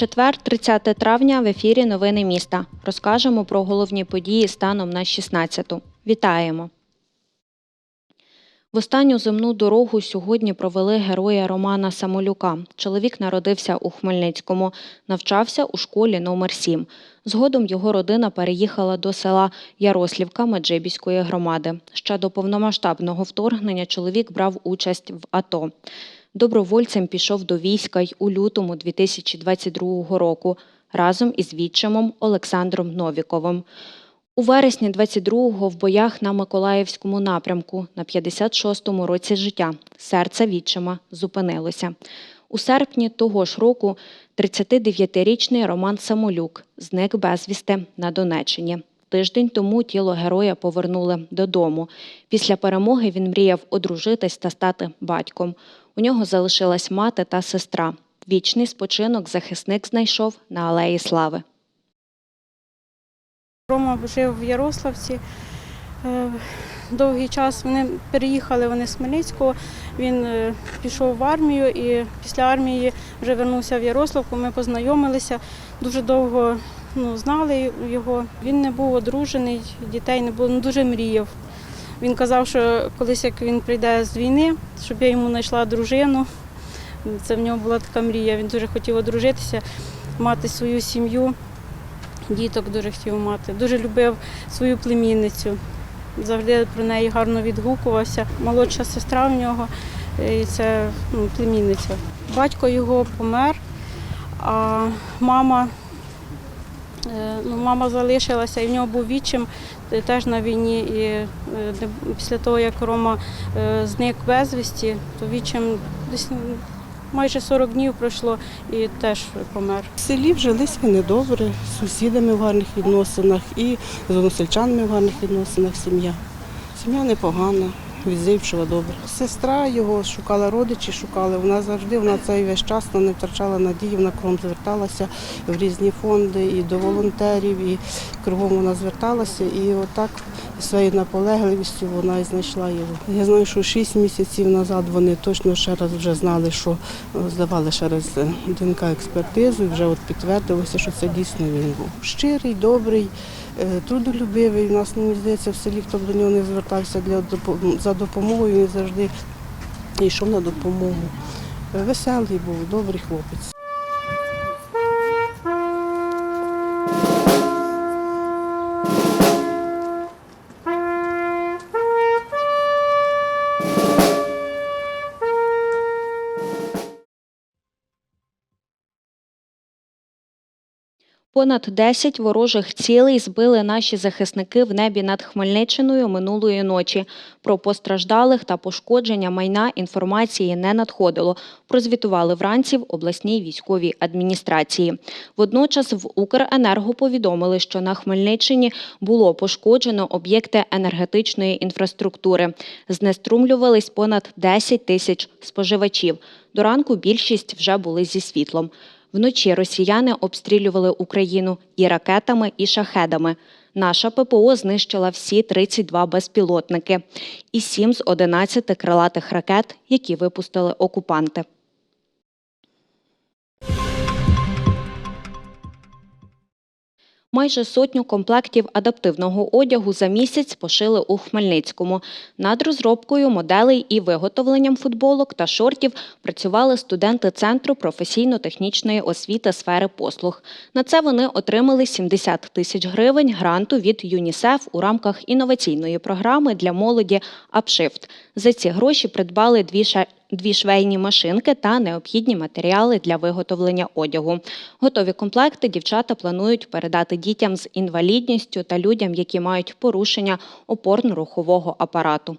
Четвер, 30 травня, в ефірі Новини міста. Розкажемо про головні події станом на 16-ту. Вітаємо! В останню земну дорогу сьогодні провели героя Романа Самолюка. Чоловік народився у Хмельницькому, навчався у школі номер 7. Згодом його родина переїхала до села Ярослівка Меджибіської громади. Ще до повномасштабного вторгнення чоловік брав участь в АТО. Добровольцем пішов до війська й у лютому 2022 року разом із відчимом Олександром Новіковим. У вересні 22-го в боях на Миколаївському напрямку на 56-му році життя серце відчима зупинилося. У серпні того ж року 39-річний Роман Самолюк зник безвісти на Донеччині. Тиждень тому тіло героя повернули додому. Після перемоги він мріяв одружитись та стати батьком. У нього залишилась мати та сестра. Вічний спочинок захисник знайшов на Алеї Слави. Рома жив в Ярославці. Е, Довгий час вони переїхали вони з Хмельницького. Він е, пішов в армію і після армії вже вернувся в Ярославку. Ми познайомилися. Дуже довго ну, знали його. Він не був одружений, дітей не було, ну, дуже мріяв. Він казав, що колись як він прийде з війни, щоб я йому знайшла дружину. Це в нього була така мрія. Він дуже хотів одружитися, мати свою сім'ю діток дуже хотів мати. Дуже любив свою племінницю. Завжди про неї гарно відгукувався. Молодша сестра в нього, і це ну, племінниця. Батько його помер, а мама, е, ну, мама залишилася, і в нього був відчим е, теж на війні. І е, після того, як Рома е, зник безвісті, то відчим десь майже 40 днів пройшло і теж помер. В селі вжились вони добре, з сусідами в гарних відносинах і з односельчанами в гарних відносинах сім'я. Сім'я непогана, відзивчива, добре. Сестра його шукала родичі, шукали. Вона завжди, вона цей весь час не втрачала надії, вона кругом зверталася в різні фонди і до волонтерів, і кругом вона зверталася. І отак своєю наполегливістю вона і знайшла його. Я знаю, що шість місяців назад вони точно ще раз вже знали, що е, здавали ще раз е, ДНК експертизу, і вже от підтвердилося, що це дійсно він був. Щирий, добрий, е, трудолюбивий. У нас мені здається в селі, хто б до нього не звертався для за допомогою, він завжди йшов на допомогу. Веселий був, добрий хлопець. Понад 10 ворожих цілей збили наші захисники в небі над Хмельниччиною минулої ночі. Про постраждалих та пошкодження майна інформації не надходило. Прозвітували вранці в обласній військовій адміністрації. Водночас в Укренерго повідомили, що на Хмельниччині було пошкоджено об'єкти енергетичної інфраструктури. Знеструмлювались понад 10 тисяч споживачів. До ранку більшість вже були зі світлом. Вночі росіяни обстрілювали Україну і ракетами, і шахедами. Наша ППО знищила всі 32 безпілотники і 7 з 11 крилатих ракет, які випустили окупанти. Майже сотню комплектів адаптивного одягу за місяць пошили у Хмельницькому. Над розробкою моделей і виготовленням футболок та шортів працювали студенти Центру професійно-технічної освіти сфери послуг. На це вони отримали 70 тисяч гривень гранту від ЮНІСЕФ у рамках інноваційної програми для молоді «Апшифт». За ці гроші придбали дві дві швейні машинки та необхідні матеріали для виготовлення одягу. Готові комплекти дівчата планують передати дітям з інвалідністю та людям, які мають порушення опорно-рухового апарату.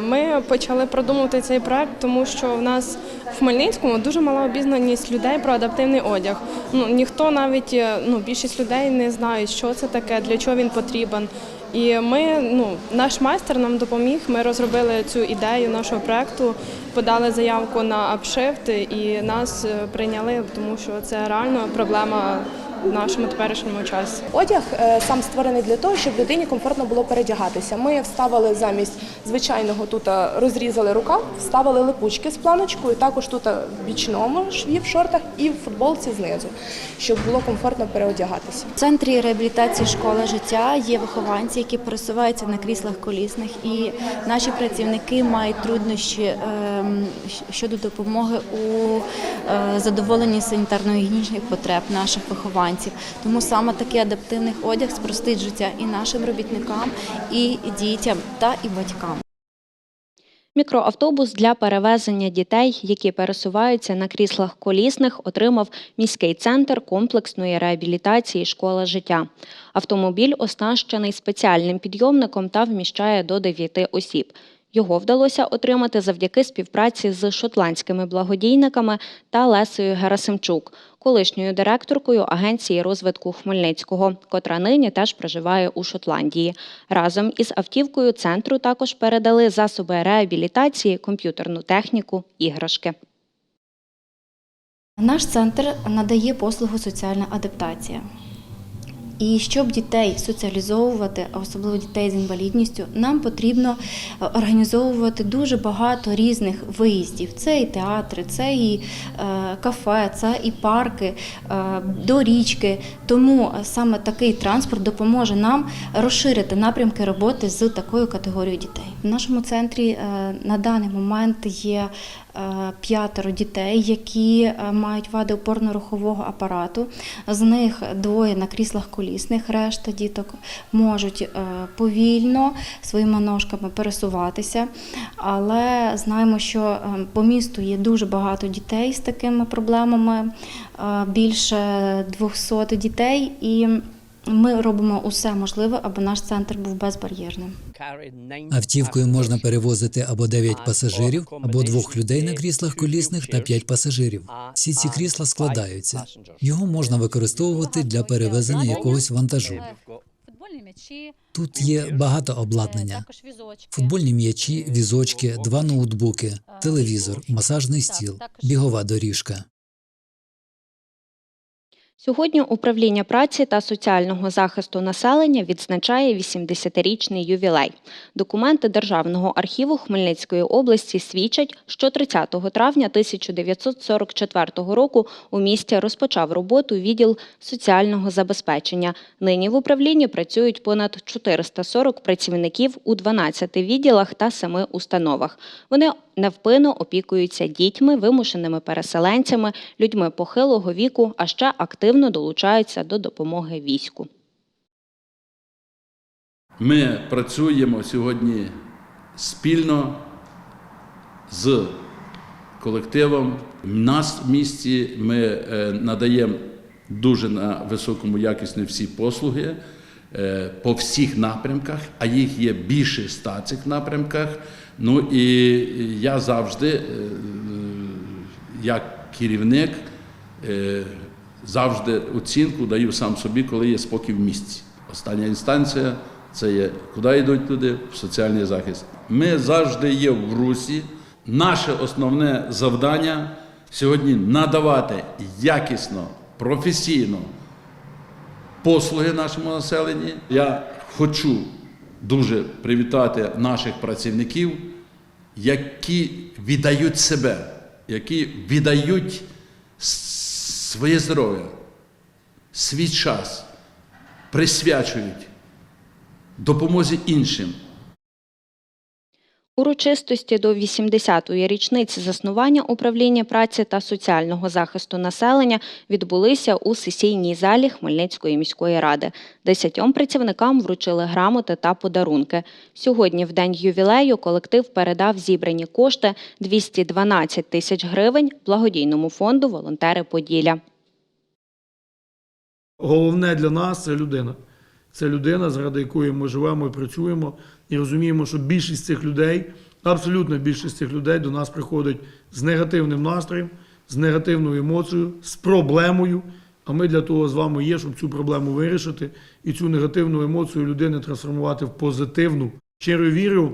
Ми почали продумувати цей проект, тому що в нас в Хмельницькому дуже мала обізнаність людей про адаптивний одяг. Ну ніхто навіть е, ну більшість людей не знає, що це таке, для чого він потрібен. І ми, ну, наш майстер нам допоміг. Ми розробили цю ідею нашого проекту, подали заявку на апшифт і нас е, прийняли, тому що це реально проблема в нашому теперішньому часі. Одяг е, сам створений для того, щоб людині комфортно було передягатися. Ми вставили замість звичайного тут е, розрізали рукав, вставили липучки з планочкою, також тут е, в бічному шві в шортах і в футболці знизу, щоб було комфортно переодягатися. В центрі реабілітації школа життя є вихованці, які пересуваються на кріслах колісних, і наші працівники мають труднощі ем, щодо допомоги у задоволенні санітарно-гігієнічних потреб наших вихованців. Тому саме такий адаптивний одяг спростить життя і нашим робітникам, і дітям та і батькам. Мікроавтобус для перевезення дітей, які пересуваються на кріслах колісних, отримав міський центр комплексної реабілітації школа життя. Автомобіль оснащений спеціальним підйомником та вміщає до 9 осіб. Його вдалося отримати завдяки співпраці з шотландськими благодійниками та Лесею Герасимчук, колишньою директоркою Агенції розвитку Хмельницького, котра нині теж проживає у Шотландії. Разом із автівкою центру також передали засоби реабілітації, комп'ютерну техніку, іграшки. Наш центр надає послугу соціальна адаптація. І щоб дітей соціалізовувати, а особливо дітей з інвалідністю, нам потрібно е, організовувати дуже багато різних виїздів. Це і театри, це і е, кафе, це і парки, е, до річки. Тому саме такий транспорт допоможе нам розширити напрямки роботи з такою категорією дітей. В нашому центрі на даний момент є п'ятеро дітей, які е, мають вади опорно-рухового апарату. З них двоє на кріслах колісних, решта діток можуть е, повільно своїми ножками пересуватися. Але знаємо, що е, по місту є дуже багато дітей з такими проблемами, е, більше 200 дітей, і ми робимо усе можливе, аби наш центр був безбар'єрним. Автівкою можна перевозити або 9 пасажирів, або двох людей на кріслах колісних та 5 пасажирів. Всі ці крісла складаються. Його можна використовувати для перевезення якогось вантажу. Тут є багато обладнання: футбольні м'ячі, візочки, два ноутбуки, телевізор, масажний стіл, бігова доріжка. Сьогодні управління праці та соціального захисту населення відзначає 80-річний ювілей. Документи Державного архіву Хмельницької області свідчать, що 30 травня 1944 року у місті розпочав роботу відділ соціального забезпечення. Нині в управлінні працюють понад 440 працівників у 12 відділах та 7 установах. Вони невпинно опікуються дітьми, вимушеними переселенцями, людьми похилого віку, а ще активно долучаються до допомоги війську. Ми працюємо сьогодні спільно з колективом. Нас в місті ми е, надаємо дуже на високому якісні всі послуги е, по всіх напрямках, а їх є більше ста цих напрямках. Ну і я завжди, е, як керівник, е, завжди оцінку даю сам собі, коли є спокій в місті. Остання інстанція це є, куди йдуть люди? В соціальний захист. Ми завжди є в русі. Наше основне завдання сьогодні надавати якісно, професійно послуги нашому населенню. Я хочу дуже привітати наших працівників, які віддають себе, які віддають своє здоров'я, свій час, присвячують допомозі іншим. Урочистості до 80-ї річниці заснування управління праці та соціального захисту населення відбулися у сесійній залі Хмельницької міської ради. Десятьом працівникам вручили грамоти та подарунки. Сьогодні, в день ювілею, колектив передав зібрані кошти 212 тисяч гривень благодійному фонду Волонтери Поділля. Головне для нас це людина. Це людина, заради якої ми живемо і працюємо, і розуміємо, що більшість цих людей, абсолютно більшість цих людей до нас приходить з негативним настроєм, з негативною емоцією, з проблемою, А ми для того з вами є, щоб цю проблему вирішити і цю негативну емоцію людини трансформувати в позитивну. Щиро вірю,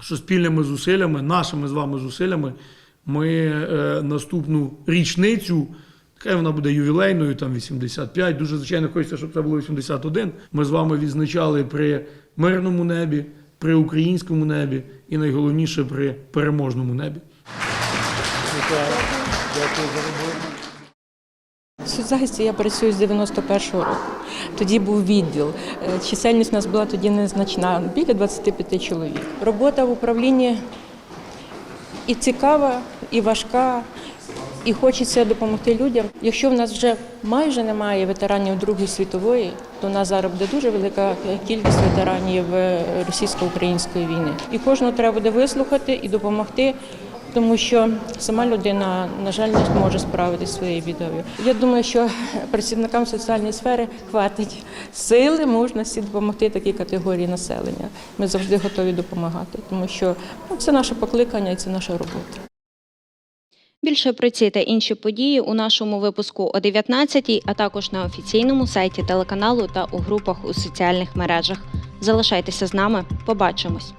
що спільними зусиллями, нашими з вами зусиллями, ми е, наступну річницю, хай вона буде ювілейною, там 85, дуже звичайно хочеться, щоб це було 81. Ми з вами відзначали при мирному небі, при українському небі і найголовніше при переможному небі. В соцзахисті я працюю з 91-го року. Тоді був відділ. Е, Чисельність у нас була тоді незначна, біля 25 чоловік. Робота в управлінні і цікава, і важка, і хочеться допомогти людям. Якщо в нас вже майже немає ветеранів Другої світової, то у нас зараз буде дуже велика кількість ветеранів е, російсько-української війни. І кожного треба буде вислухати і допомогти. Тому що сама людина, на жаль, не може справитися своєю бідою. Я думаю, що працівникам соціальної сфери хватить сили, мужності допомогти такій категорії населення. Ми завжди готові допомагати, тому що ну, це наше покликання і це наша робота. Більше про ці та інші події у нашому випуску о 19 а також на офіційному сайті телеканалу та у групах у соціальних мережах. Залишайтеся з нами, побачимось.